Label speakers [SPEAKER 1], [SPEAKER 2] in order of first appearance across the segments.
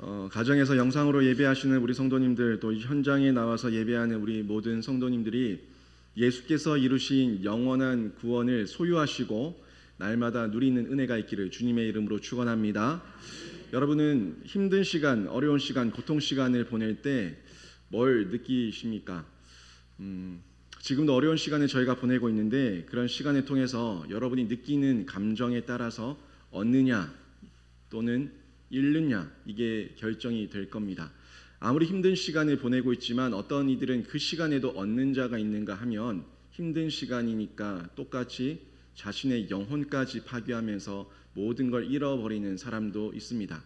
[SPEAKER 1] 어, 가정에서 영상으로 예배하시는 우리 성도님들 또 현장에 나와서 예배하는 우리 모든 성도님들이 예수께서 이루신 영원한 구원을 소유하시고 날마다 누리는 은혜가 있기를 주님의 이름으로 축원합니다. 여러분은 힘든 시간, 어려운 시간, 고통 시간을 보낼 때 뭘 느끼십니까? 음, 지금도 어려운 시간을 저희가 보내고 있는데 그런 시간을 통해서 여러분이 느끼는 감정에 따라서 얻느냐 또는 잃느냐 이게 결정이 될 겁니다. 아무리 힘든 시간을 보내고 있지만 어떤 이들은 그 시간에도 얻는 자가 있는가 하면 힘든 시간이니까 똑같이 자신의 영혼까지 파괴하면서 모든 걸 잃어버리는 사람도 있습니다.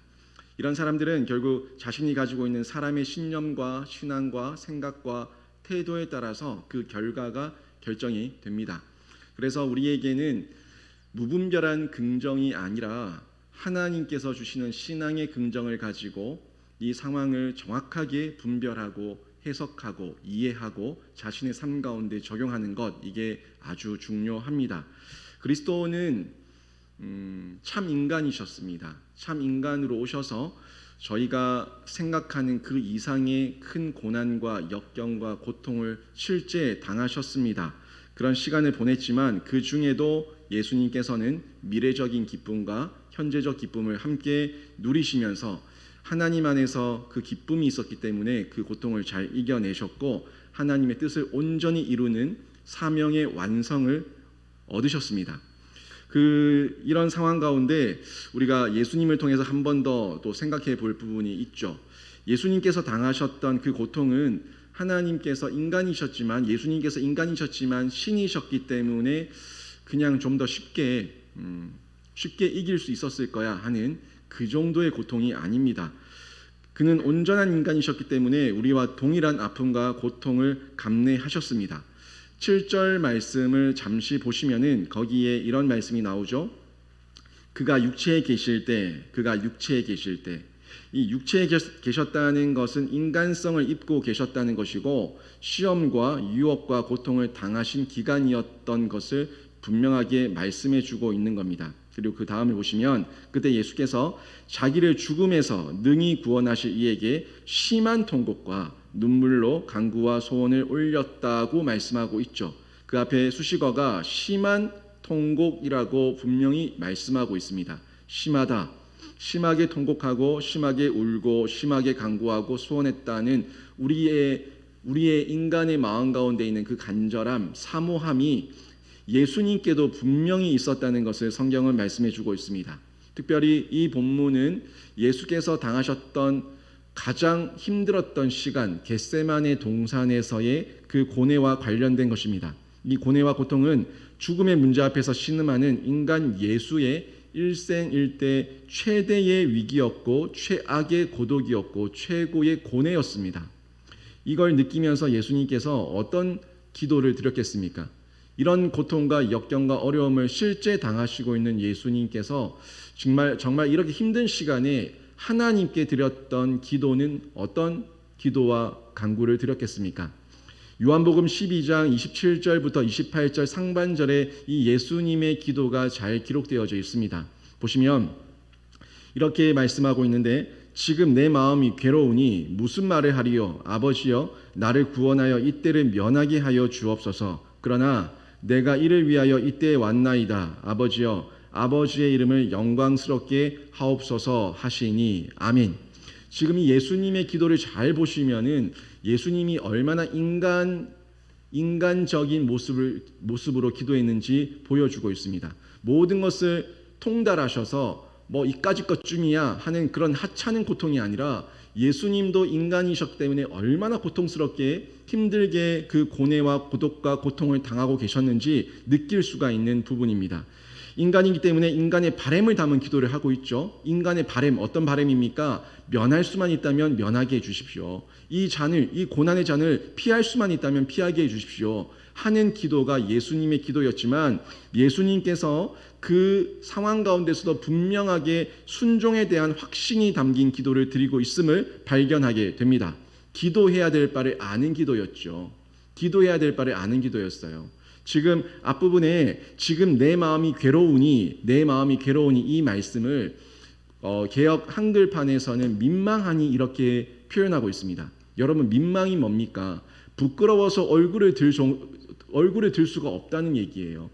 [SPEAKER 1] 이런 사람들은 결국 자신이 가지고 있는 사람의 신념과 신앙과 생각과 태도에 따라서 그 결과가 결정이 됩니다. 그래서 우리에게는 무분별한 긍정이 아니라 하나님께서 주시는 신앙의 긍정을 가지고 이 상황을 정확하게 분별하고 해석하고 이해하고 자신의 삶 가운데 적용하는 것 이게 아주 중요합니다. 그리스도는 음, 참 인간이셨습니다. 참 인간으로 오셔서 저희가 생각하는 그 이상의 큰 고난과 역경과 고통을 실제 당하셨습니다. 그런 시간을 보냈지만 그 중에도 예수님께서는 미래적인 기쁨과 현재적 기쁨을 함께 누리시면서 하나님 안에서 그 기쁨이 있었기 때문에 그 고통을 잘 이겨내셨고 하나님의 뜻을 온전히 이루는 사명의 완성을 얻으셨습니다. 그 이런 상황 가운데 우리가 예수님을 통해서 한 번 더 또 생각해 볼 부분이 있죠. 예수님께서 당하셨던 그 고통은 하나님께서 인간이셨지만 예수님께서 인간이셨지만 신이셨기 때문에 그냥 좀 더 쉽게 음, 쉽게 이길 수 있었을 거야 하는 그 정도의 고통이 아닙니다. 그는 온전한 인간이셨기 때문에 우리와 동일한 아픔과 고통을 감내하셨습니다. 7절 말씀을 잠시 보시면은 거기에 이런 말씀이 나오죠. 그가 육체에 계실 때, 그가 육체에 계실 때, 이 육체에 계셨다는 것은 인간성을 입고 계셨다는 것이고 시험과 유혹과 고통을 당하신 기간이었던 것을 분명하게 말씀해 주고 있는 겁니다. 그리고 그 다음을 보시면 그때 예수께서 자기를 죽음에서 능히 구원하실 이에게 심한 통곡과 눈물로 간구와 소원을 올렸다고 말씀하고 있죠. 그 앞에 수식어가 심한 통곡이라고 분명히 말씀하고 있습니다. 심하다. 심하게 통곡하고 심하게 울고 심하게 간구하고 소원했다는 우리의 우리의 인간의 마음 가운데 있는 그 간절함, 사모함이 예수님께도 분명히 있었다는 것을 성경은 말씀해 주고 있습니다. 특별히 이 본문은 예수께서 당하셨던 가장 힘들었던 시간 겟세만의 동산에서의 그 고뇌와 관련된 것입니다. 이 고뇌와 고통은 죽음의 문제 앞에서 신음하는 인간 예수의 일생일대 최대의 위기였고 최악의 고독이었고 최고의 고뇌였습니다. 이걸 느끼면서 예수님께서 어떤 기도를 드렸겠습니까? 이런 고통과 역경과 어려움을 실제 당하시고 있는 예수님께서 정말 정말 이렇게 힘든 시간에 하나님께 드렸던 기도는 어떤 기도와 간구를 드렸겠습니까? 요한복음 12장 27절부터 28절 상반절에 이 예수님의 기도가 잘 기록되어져 있습니다. 보시면 이렇게 말씀하고 있는데 지금 내 마음이 괴로우니 무슨 말을 하리요 아버지여 나를 구원하여 이때를 면하게 하여 주옵소서 그러나 내가 이를 위하여 이때에 왔나이다 아버지여 아버지의 이름을 영광스럽게 하옵소서 하시니 아멘. 지금 이 예수님의 기도를 잘 보시면은 예수님이 얼마나 인간 인간적인 모습을 모습으로 기도했는지 보여주고 있습니다. 모든 것을 통달하셔서 뭐 이까지 것쯤이야 하는 그런 하찮은 고통이 아니라 예수님도 인간이셨기 때문에 얼마나 고통스럽게 힘들게 그 고뇌와 고독과 고통을 당하고 계셨는지 느낄 수가 있는 부분입니다. 인간이기 때문에 인간의 바램을 담은 기도를 하고 있죠. 인간의 바램 어떤 바램입니까? 면할 수만 있다면 면하게 해 주십시오. 이 잔을 이 고난의 잔을 피할 수만 있다면 피하게 해 주십시오. 하는 기도가 예수님의 기도였지만 예수님께서 그 상황 가운데서도 분명하게 순종에 대한 확신이 담긴 기도를 드리고 있음을 발견하게 됩니다. 기도해야 될 바를 아는 기도였죠. 기도해야 될 바를 아는 기도였어요. 지금 앞부분에 지금 내 마음이 괴로우니 내 마음이 괴로우니 이 말씀을 어, 개혁 한글판에서는 민망하니 이렇게 표현하고 있습니다. 여러분 민망이 뭡니까? 부끄러워서 얼굴을 들 종- 얼굴을 들 수가 없다는 얘기예요.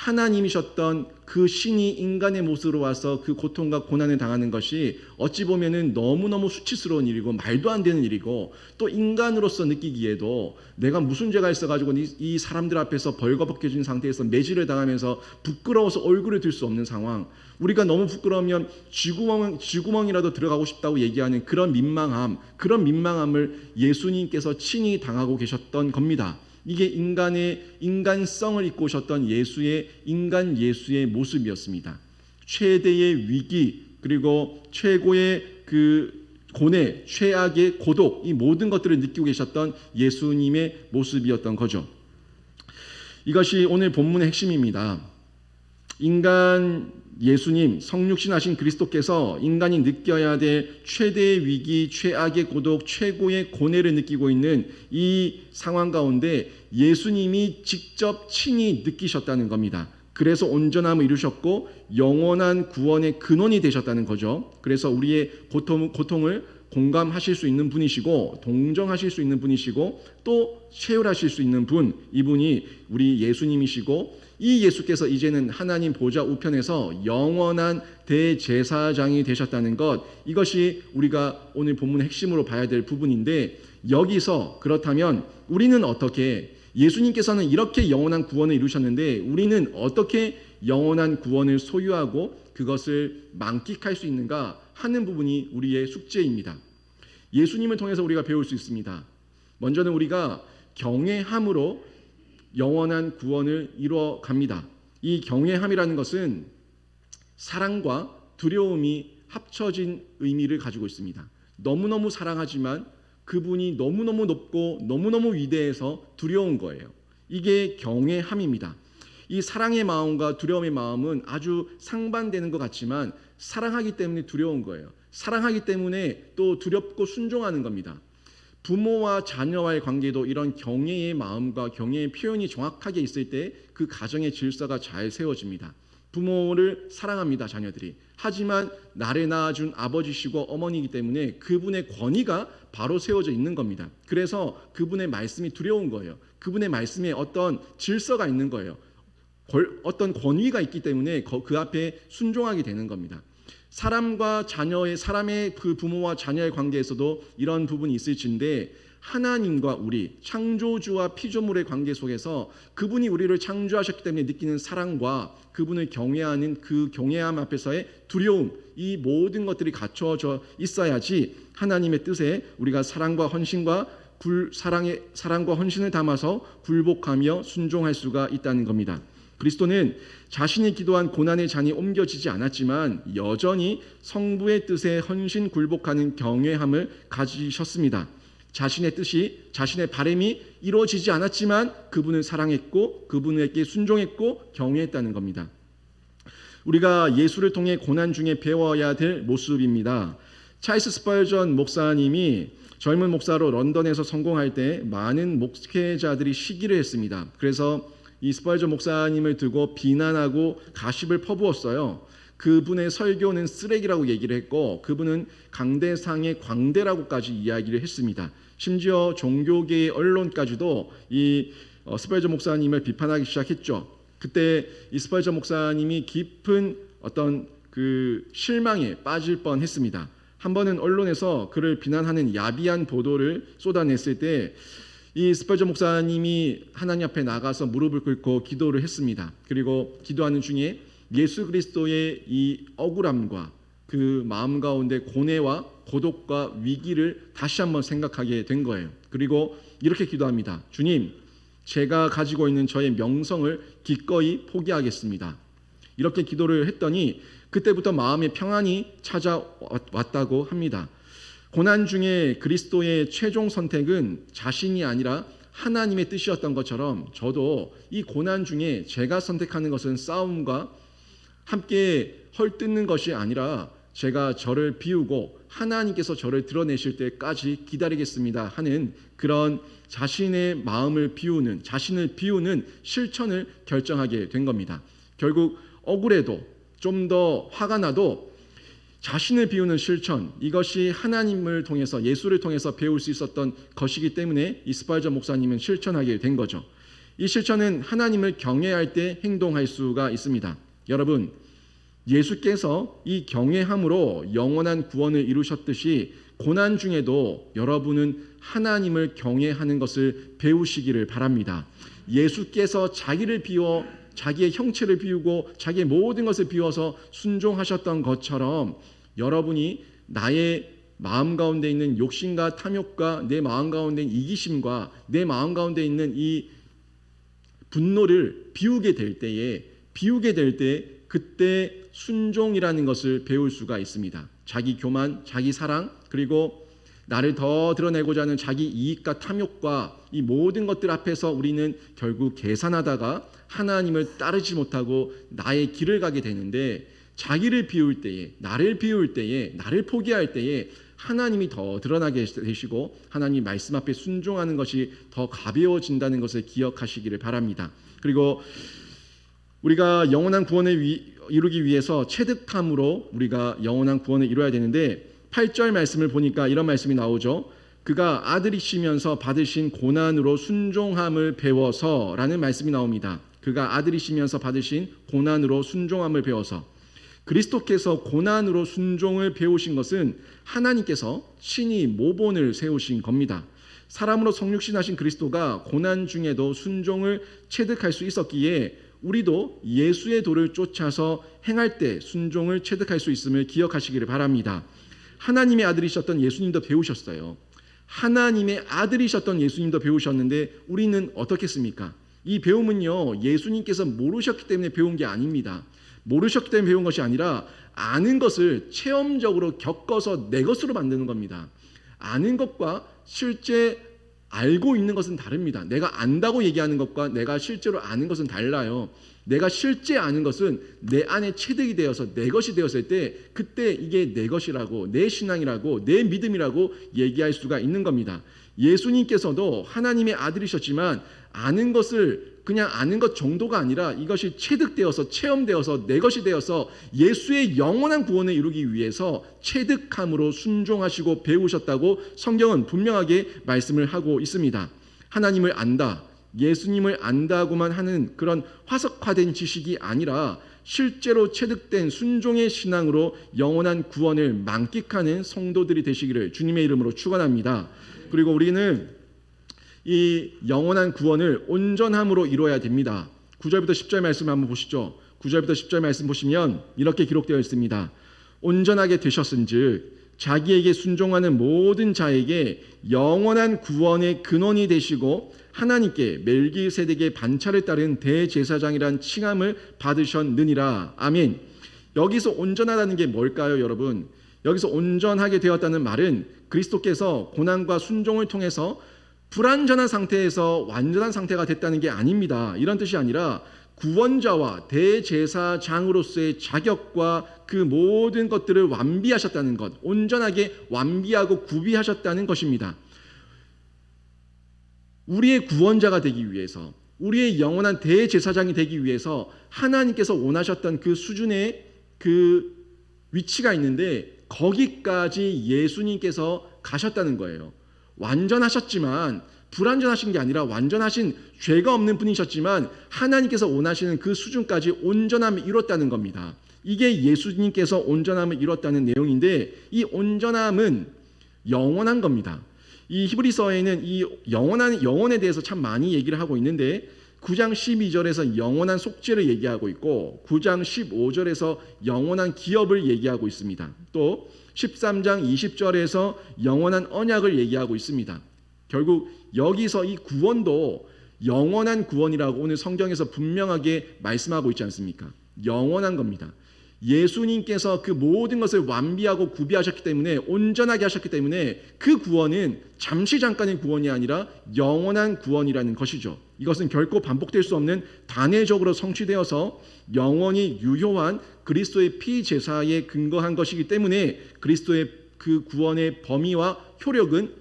[SPEAKER 1] 하나님이셨던 그 신이 인간의 모습으로 와서 그 고통과 고난을 당하는 것이 어찌 보면은 너무너무 수치스러운 일이고 말도 안 되는 일이고 또 인간으로서 느끼기에도 내가 무슨 죄가 있어가지고 이, 이 사람들 앞에서 벌거벗겨진 상태에서 매질을 당하면서 부끄러워서 얼굴을 들 수 없는 상황 우리가 너무 부끄러우면 쥐구멍, 쥐구멍이라도 들어가고 싶다고 얘기하는 그런 민망함 그런 민망함을 예수님께서 친히 당하고 계셨던 겁니다. 이게 인간의 인간성을 입고 오셨던 예수의 인간 예수의 모습이었습니다. 최대의 위기 그리고 최고의 그 고뇌, 최악의 고독 이 모든 것들을 느끼고 계셨던 예수님의 모습이었던 거죠. 이것이 오늘 본문의 핵심입니다. 인간 예수님 성육신하신 그리스도께서 인간이 느껴야 될 최대의 위기, 최악의 고독, 최고의 고뇌를 느끼고 있는 이 상황 가운데 예수님이 직접 친히 느끼셨다는 겁니다. 그래서 온전함을 이루셨고 영원한 구원의 근원이 되셨다는 거죠. 그래서 우리의 고통, 고통을 공감하실 수 있는 분이시고 동정하실 수 있는 분이시고 또 체휼하실 수 있는 분 이분이 우리 예수님이시고 이 예수께서 이제는 하나님 보좌 우편에서 영원한 대제사장이 되셨다는 것 이것이 우리가 오늘 본문의 핵심으로 봐야 될 부분인데 여기서 그렇다면 우리는 어떻게 예수님께서는 이렇게 영원한 구원을 이루셨는데 우리는 어떻게 영원한 구원을 소유하고 그것을 만끽할 수 있는가 하는 부분이 우리의 숙제입니다. 예수님을 통해서 우리가 배울 수 있습니다. 먼저는 우리가 경외함으로 영원한 구원을 이루어 갑니다. 이 경외함이라는 것은 사랑과 두려움이 합쳐진 의미를 가지고 있습니다. 너무너무 사랑하지만 그분이 너무너무 높고 너무너무 위대해서 두려운 거예요. 이게 경외함입니다. 이 사랑의 마음과 두려움의 마음은 아주 상반되는 것 같지만 사랑하기 때문에 두려운 거예요. 사랑하기 때문에 또 두렵고 순종하는 겁니다. 부모와 자녀와의 관계도 이런 경외의 마음과 경외의 표현이 정확하게 있을 때 그 가정의 질서가 잘 세워집니다. 부모를 사랑합니다, 자녀들이. 하지만 나를 낳아준 아버지시고 어머니이기 때문에 그분의 권위가 바로 세워져 있는 겁니다. 그래서 그분의 말씀이 두려운 거예요. 그분의 말씀에 어떤 질서가 있는 거예요. 어떤 권위가 있기 때문에 그 앞에 순종하게 되는 겁니다. 사람과 자녀의 사람의 그 부모와 자녀의 관계에서도 이런 부분이 있을진데 하나님과 우리 창조주와 피조물의 관계 속에서 그분이 우리를 창조하셨기 때문에 느끼는 사랑과 그분을 경외하는 그 경외함 앞에서의 두려움 이 모든 것들이 갖춰져 있어야지 하나님의 뜻에 우리가 사랑과 헌신과 굴 사랑의 사랑과 헌신을 담아서 굴복하며 순종할 수가 있다는 겁니다. 그리스도는 자신이 기도한 고난의 잔이 옮겨지지 않았지만 여전히 성부의 뜻에 헌신 굴복하는 경외함을 가지셨습니다. 자신의 뜻이 자신의 바램이 이루어지지 않았지만 그분을 사랑했고 그분에게 순종했고 경외했다는 겁니다. 우리가 예수를 통해 고난 중에 배워야 될 모습입니다. 찰스 스펄전 목사님이 젊은 목사로 런던에서 성공할 때 많은 목회자들이 시기를 했습니다. 그래서 이 스펄전 목사님을 두고 비난하고 가십을 퍼부었어요. 그분의 설교는 쓰레기라고 얘기를 했고 그분은 강대상의 광대라고까지 이야기를 했습니다. 심지어 종교계의 언론까지도 이 어, 스펄전 목사님을 비판하기 시작했죠. 그때 이 스펄전 목사님이 깊은 어떤 그 실망에 빠질 뻔했습니다. 한 번은 언론에서 그를 비난하는 야비한 보도를 쏟아냈을 때 이 스펄전 목사님이 하나님 앞에 나가서 무릎을 꿇고 기도를 했습니다. 그리고 기도하는 중에 예수 그리스도의 이 억울함과 그 마음 가운데 고뇌와 고독과 위기를 다시 한번 생각하게 된 거예요. 그리고 이렇게 기도합니다. 주님, 제가 가지고 있는 저의 명성을 기꺼이 포기하겠습니다. 이렇게 기도를 했더니 그때부터 마음의 평안이 찾아왔다고 합니다. 고난 중에 그리스도의 최종 선택은 자신이 아니라 하나님의 뜻이었던 것처럼 저도 이 고난 중에 제가 선택하는 것은 싸움과 함께 헐뜯는 것이 아니라 제가 저를 비우고 하나님께서 저를 드러내실 때까지 기다리겠습니다 하는 그런 자신의 마음을 비우는 자신을 비우는 실천을 결정하게 된 겁니다. 결국 억울해도 좀 더 화가 나도 자신을 비우는 실천 이것이 하나님을 통해서 예수를 통해서 배울 수 있었던 것이기 때문에 이 스팔저 목사님은 실천하게 된 거죠. 이 실천은 하나님을 경외할 때 행동할 수가 있습니다. 여러분 예수께서 이 경외함으로 영원한 구원을 이루셨듯이 고난 중에도 여러분은 하나님을 경외하는 것을 배우시기를 바랍니다. 예수께서 자기를 비워 자기의 형체를 비우고 자기의 모든 것을 비워서 순종하셨던 것처럼 여러분이 나의 마음 가운데 있는 욕심과 탐욕과 내 마음 가운데 있는 이기심과 내 마음 가운데 있는 이 분노를 비우게 될 때에 비우게 될 때 그때 순종이라는 것을 배울 수가 있습니다. 자기 교만, 자기 사랑, 그리고 나를 더 드러내고자 하는 자기 이익과 탐욕과 이 모든 것들 앞에서 우리는 결국 계산하다가 하나님을 따르지 못하고 나의 길을 가게 되는데 자기를 비울 때에 나를 비울 때에 나를 포기할 때에 하나님이 더 드러나게 되시고 하나님 말씀 앞에 순종하는 것이 더 가벼워진다는 것을 기억하시기를 바랍니다. 그리고 우리가 영원한 구원을 위, 이루기 위해서 체득함으로 우리가 영원한 구원을 이루어야 되는데 8절 말씀을 보니까 이런 말씀이 나오죠. 그가 아들이시면서 받으신 고난으로 순종함을 배워서 라는 말씀이 나옵니다. 그가 아들이시면서 받으신 고난으로 순종함을 배워서 그리스도께서 고난으로 순종을 배우신 것은 하나님께서 친히 모본을 세우신 겁니다. 사람으로 성육신하신 그리스도가 고난 중에도 순종을 체득할 수 있었기에 우리도 예수의 도를 쫓아서 행할 때 순종을 체득할 수 있음을 기억하시기를 바랍니다. 하나님의 아들이셨던 예수님도 배우셨어요. 하나님의 아들이셨던 예수님도 배우셨는데 우리는 어떻겠습니까? 이 배움은요, 예수님께서 모르셨기 때문에 배운 게 아닙니다. 모르셨기 때문에 배운 것이 아니라 아는 것을 체험적으로 겪어서 내 것으로 만드는 겁니다. 아는 것과 실제 알고 있는 것은 다릅니다. 내가 안다고 얘기하는 것과 내가 실제로 아는 것은 달라요. 내가 실제 아는 것은 내 안에 체득이 되어서 내 것이 되었을 때 그때 이게 내 것이라고 내 신앙이라고 내 믿음이라고 얘기할 수가 있는 겁니다. 예수님께서도 하나님의 아들이셨지만 아는 것을 그냥 아는 것 정도가 아니라 이것이 체득되어서 체험되어서 내 것이 되어서 예수의 영원한 구원을 이루기 위해서 체득함으로 순종하시고 배우셨다고 성경은 분명하게 말씀을 하고 있습니다. 하나님을 안다. 예수님을 안다고만 하는 그런 화석화된 지식이 아니라 실제로 체득된 순종의 신앙으로 영원한 구원을 만끽하는 성도들이 되시기를 주님의 이름으로 축원합니다. 그리고 우리는 이 영원한 구원을 온전함으로 이루어야 됩니다. 9절부터 10절 말씀 한번 보시죠. 9절부터 10절 말씀 보시면 이렇게 기록되어 있습니다. 온전하게 되셨은즉 자기에게 순종하는 모든 자에게 영원한 구원의 근원이 되시고 하나님께 멜기세덱의 반차를 따른 대제사장이란 칭함을 받으셨느니라. 아멘. 여기서 온전하다는 게 뭘까요, 여러분? 여기서 온전하게 되었다는 말은 그리스도께서 고난과 순종을 통해서 불완전한 상태에서 완전한 상태가 됐다는 게 아닙니다. 이런 뜻이 아니라 구원자와 대제사장으로서의 자격과 그 모든 것들을 완비하셨다는 것, 온전하게 완비하고 구비하셨다는 것입니다. 우리의 구원자가 되기 위해서, 우리의 영원한 대제사장이 되기 위해서 하나님께서 원하셨던 그 수준의 그 위치가 있는데 거기까지 예수님께서 가셨다는 거예요. 완전하셨지만 불완전하신 게 아니라 완전하신 죄가 없는 분이셨지만 하나님께서 원하시는 그 수준까지 온전함을 이뤘다는 겁니다. 이게 예수님께서 온전함을 이뤘다는 내용인데 이 온전함은 영원한 겁니다. 이 히브리서에는 이 영원한 영원에 대해서 참 많이 얘기를 하고 있는데 9장 12절에서 영원한 속죄를 얘기하고 있고 9장 15절에서 영원한 기업을 얘기하고 있습니다. 또 13장 20절에서 영원한 언약을 얘기하고 있습니다. 결국 여기서 이 구원도 영원한 구원이라고 오늘 성경에서 분명하게 말씀하고 있지 않습니까? 영원한 겁니다. 예수님께서 그 모든 것을 완비하고 구비하셨기 때문에 온전하게 하셨기 때문에 그 구원은 잠시 잠깐의 구원이 아니라 영원한 구원이라는 것이죠. 이것은 결코 반복될 수 없는 단회적으로 성취되어서 영원히 유효한 그리스도의 피 제사에 근거한 것이기 때문에 그리스도의 그 구원의 범위와 효력은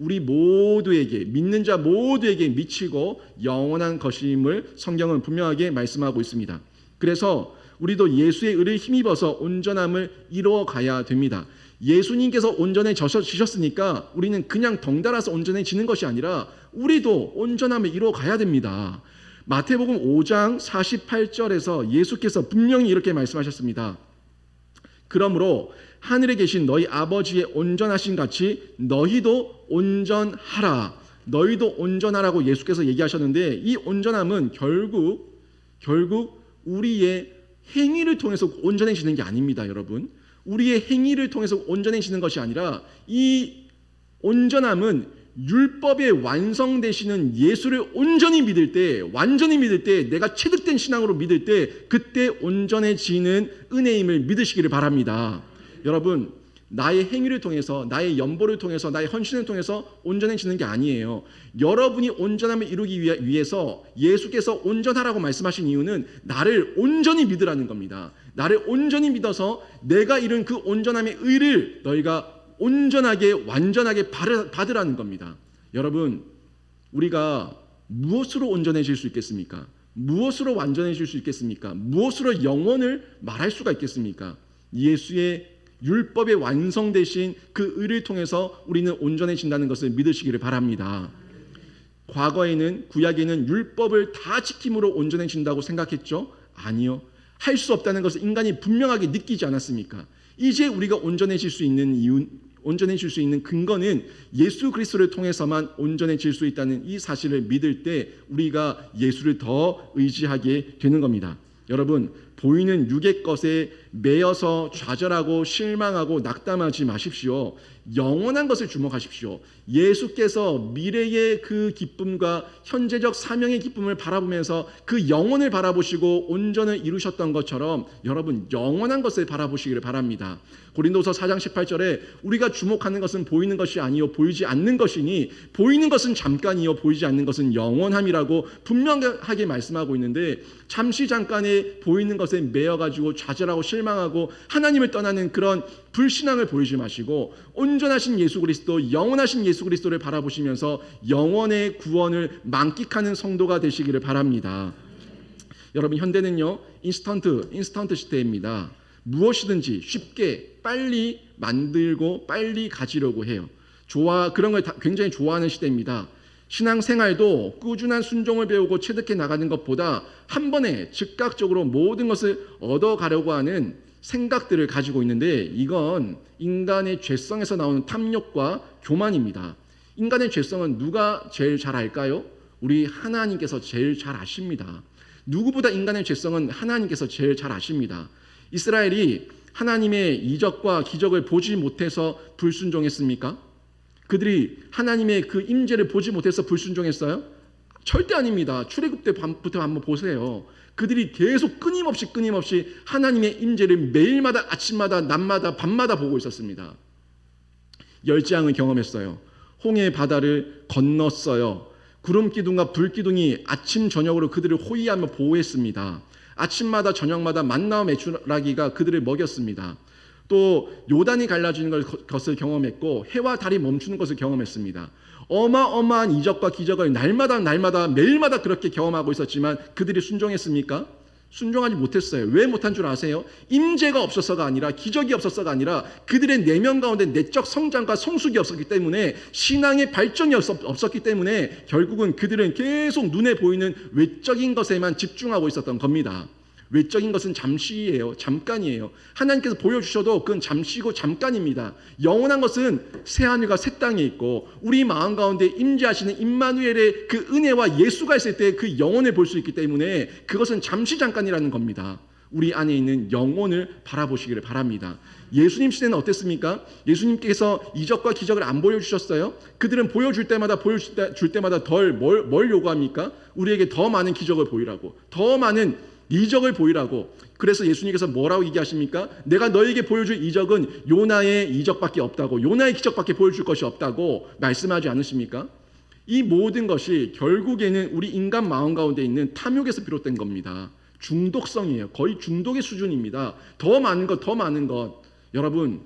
[SPEAKER 1] 우리 모두에게 믿는 자 모두에게 미치고 영원한 것임을 성경은 분명하게 말씀하고 있습니다. 그래서 우리도 예수의 의를 힘입어서 온전함을 이루어 가야 됩니다. 예수님께서 온전해지셨으니까 우리는 그냥 덩달아서 온전해지는 것이 아니라 우리도 온전함을 이루어 가야 됩니다. 마태복음 5장 48절에서 예수께서 분명히 이렇게 말씀하셨습니다. 그러므로 하늘에 계신 너희 아버지의 온전하신 같이 너희도 온전하라. 너희도 온전하라고 예수께서 얘기하셨는데 이 온전함은 결국 결국 우리의 행위를 통해서 온전해지는 게 아닙니다, 여러분. 우리의 행위를 통해서 온전해지는 것이 아니라 이 온전함은 율법의 완성 되시는 예수를 온전히 믿을 때, 완전히 믿을 때, 내가 체득된 신앙으로 믿을 때, 그때 온전해지는 은혜임을 믿으시기를 바랍니다. 여러분, 나의 행위를 통해서, 나의 연보를 통해서, 나의 헌신을 통해서 온전해지는 게 아니에요. 여러분이 온전함을 이루기 위해서 예수께서 온전하라고 말씀하신 이유는 나를 온전히 믿으라는 겁니다. 나를 온전히 믿어서 내가 이룬 그 온전함의 의를 너희가 온전하게 완전하게 받으라는 겁니다. 여러분, 우리가 무엇으로 온전해질 수 있겠습니까? 무엇으로 완전해질 수 있겠습니까? 무엇으로 영원을 말할 수가 있겠습니까? 예수의 율법의 완성되신 그 의를 통해서 우리는 온전해진다는 것을 믿으시기를 바랍니다. 과거에는 구약에는 율법을 다 지킴으로 온전해진다고 생각했죠? 아니요. 할 수 없다는 것을 인간이 분명하게 느끼지 않았습니까? 이제 우리가 온전해질 수 있는 이유 온전해질 수 있는 근거는 예수 그리스도를 통해서만 온전해질 수 있다는 이 사실을 믿을 때 우리가 예수를 더 의지하게 되는 겁니다. 여러분 보이는 육의 것에 매여서 좌절하고 실망하고 낙담하지 마십시오. 영원한 것을 주목하십시오. 예수께서 미래의 그 기쁨과 현재적 사명의 기쁨을 바라보면서 그 영혼을 바라보시고 온전을 이루셨던 것처럼 여러분 영원한 것을 바라보시기를 바랍니다. 고린도서 4장 18절에 우리가 주목하는 것은 보이는 것이 아니요 보이지 않는 것이니 보이는 것은 잠깐이요 보이지 않는 것은 영원함이라고 분명하게 말씀하고 있는데 잠시 잠깐에 보이는 것에 매여 가지고 좌절하고 실 망하고 하나님을 떠나는 그런 불신앙을 보이지 마시고 온전하신 예수 그리스도 영원하신 예수 그리스도를 바라보시면서 영원의 구원을 만끽하는 성도가 되시기를 바랍니다. 여러분 현대는요 인스턴트 인스턴트 시대입니다. 무엇이든지 쉽게 빨리 만들고 빨리 가지려고 해요. 좋아 그런 걸 굉장히 좋아하는 시대입니다. 신앙생활도 꾸준한 순종을 배우고 체득해 나가는 것보다 한 번에 즉각적으로 모든 것을 얻어가려고 하는 생각들을 가지고 있는데 이건 인간의 죄성에서 나오는 탐욕과 교만입니다. 인간의 죄성은 누가 제일 잘 알까요? 우리 하나님께서 제일 잘 아십니다. 누구보다 인간의 죄성은 하나님께서 제일 잘 아십니다. 이스라엘이 하나님의 이적과 기적을 보지 못해서 불순종했습니까? 그들이 하나님의 그 임재를 보지 못해서 불순종했어요? 절대 아닙니다. 출애굽 때부터 한번 보세요. 그들이 계속 끊임없이 끊임없이 하나님의 임재를 매일마다 아침마다 낮마다 밤마다 보고 있었습니다. 열지양을 경험했어요. 홍해 바다를 건넜어요. 구름 기둥과 불 기둥이 아침 저녁으로 그들을 호위하며 보호했습니다. 아침마다 저녁마다 만나와 메추라기가 그들을 먹였습니다. 또 요단이 갈라지는 것을 경험했고 해와 달이 멈추는 것을 경험했습니다. 어마어마한 이적과 기적을 날마다 날마다 매일마다 그렇게 경험하고 있었지만 그들이 순종했습니까? 순종하지 못했어요. 왜 못한 줄 아세요? 임재가 없어서가 아니라 기적이 없어서가 아니라 그들의 내면 가운데 내적 성장과 성숙이 없었기 때문에 신앙의 발전이 없었기 때문에 결국은 그들은 계속 눈에 보이는 외적인 것에만 집중하고 있었던 겁니다. 외적인 것은 잠시예요. 잠깐이에요. 하나님께서 보여주셔도 그건 잠시고 잠깐입니다. 영원한 것은 새 하늘과 새 땅에 있고 우리 마음 가운데 임재하시는 임마누엘의 그 은혜와 예수가 있을 때 그 영혼을 볼 수 있기 때문에 그것은 잠시 잠깐이라는 겁니다. 우리 안에 있는 영혼을 바라보시기를 바랍니다. 예수님 시대는 어땠습니까? 예수님께서 이적과 기적을 안 보여주셨어요? 그들은 보여줄 때마다 보여줄 때 마다 덜 뭘, 뭘 요구합니까? 우리에게 더 많은 기적을 보이라고, 더 많은 이적을 보이라고. 그래서 예수님께서 뭐라고 얘기하십니까? 내가 너에게 보여줄 이적은 요나의 이적밖에 없다고, 요나의 기적밖에 보여줄 것이 없다고 말씀하지 않으십니까? 이 모든 것이 결국에는 우리 인간 마음 가운데 있는 탐욕에서 비롯된 겁니다. 중독성이에요. 거의 중독의 수준입니다. 더 많은 것, 더 많은 것. 여러분,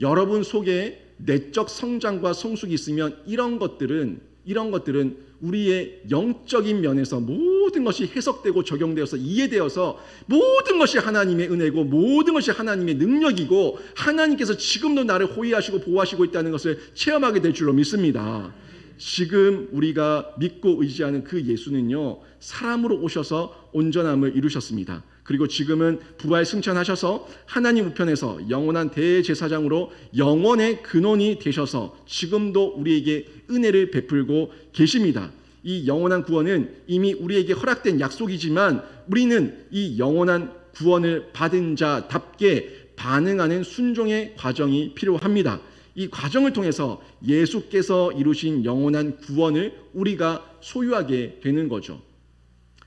[SPEAKER 1] 여러분 속에 내적 성장과 성숙이 있으면 이런 것들은 이런 것들은 우리의 영적인 면에서 모든 것이 해석되고 적용되어서 이해되어서 모든 것이 하나님의 은혜고 모든 것이 하나님의 능력이고 하나님께서 지금도 나를 호위하시고 보호하시고 있다는 것을 체험하게 될 줄로 믿습니다. 지금 우리가 믿고 의지하는 그 예수는요, 사람으로 오셔서 온전함을 이루셨습니다. 그리고 지금은 부활 승천하셔서 하나님 우편에서 영원한 대제사장으로 영원의 근원이 되셔서 지금도 우리에게 은혜를 베풀고 계십니다. 이 영원한 구원은 이미 우리에게 허락된 약속이지만 우리는 이 영원한 구원을 받은 자답게 반응하는 순종의 과정이 필요합니다. 이 과정을 통해서 예수께서 이루신 영원한 구원을 우리가 소유하게 되는 거죠.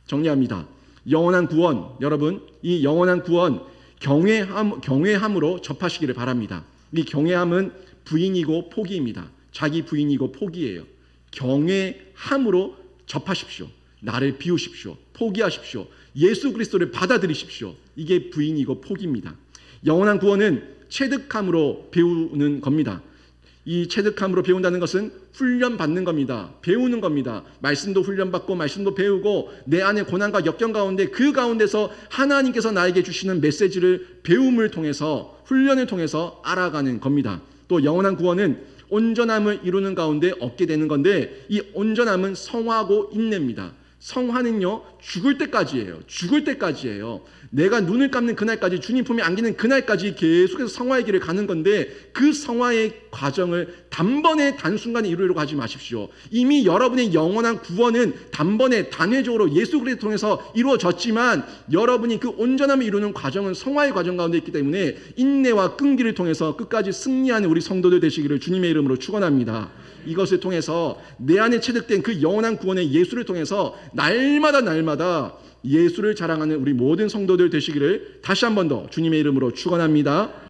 [SPEAKER 1] 정리합니다. 영원한 구원, 여러분, 이 영원한 구원 경외함, 경외함으로 접하시기를 바랍니다. 이 경외함은 부인이고 포기입니다. 자기 부인이고 포기예요. 경외함으로 접하십시오. 나를 비우십시오. 포기하십시오. 예수 그리스도를 받아들이십시오. 이게 부인이고 포기입니다. 영원한 구원은 체득함으로 배우는 겁니다. 이 체득함으로 배운다는 것은 훈련 받는 겁니다. 배우는 겁니다. 말씀도 훈련받고 말씀도 배우고 내 안에 고난과 역경 가운데 그 가운데서 하나님께서 나에게 주시는 메시지를 배움을 통해서 훈련을 통해서 알아가는 겁니다. 또 영원한 구원은 온전함을 이루는 가운데 얻게 되는 건데 이 온전함은 성화고 인내입니다. 성화는요 죽을 때까지예요. 죽을 때까지예요. 내가 눈을 감는 그날까지 주님 품에 안기는 그날까지 계속해서 성화의 길을 가는 건데 그 성화의 과정을 단번에 단순간에 이루려고 하지 마십시오. 이미 여러분의 영원한 구원은 단번에 단회적으로 예수 그리스도 통해서 이루어졌지만 여러분이 그 온전함을 이루는 과정은 성화의 과정 가운데 있기 때문에 인내와 끈기를 통해서 끝까지 승리하는 우리 성도들 되시기를 주님의 이름으로 축원합니다. 이것을 통해서 내 안에 체득된 그 영원한 구원의 예수를 통해서 날마다 날마다 예수를 자랑하는 우리 모든 성도들 되시기를 다시 한 번 더 주님의 이름으로 축원합니다.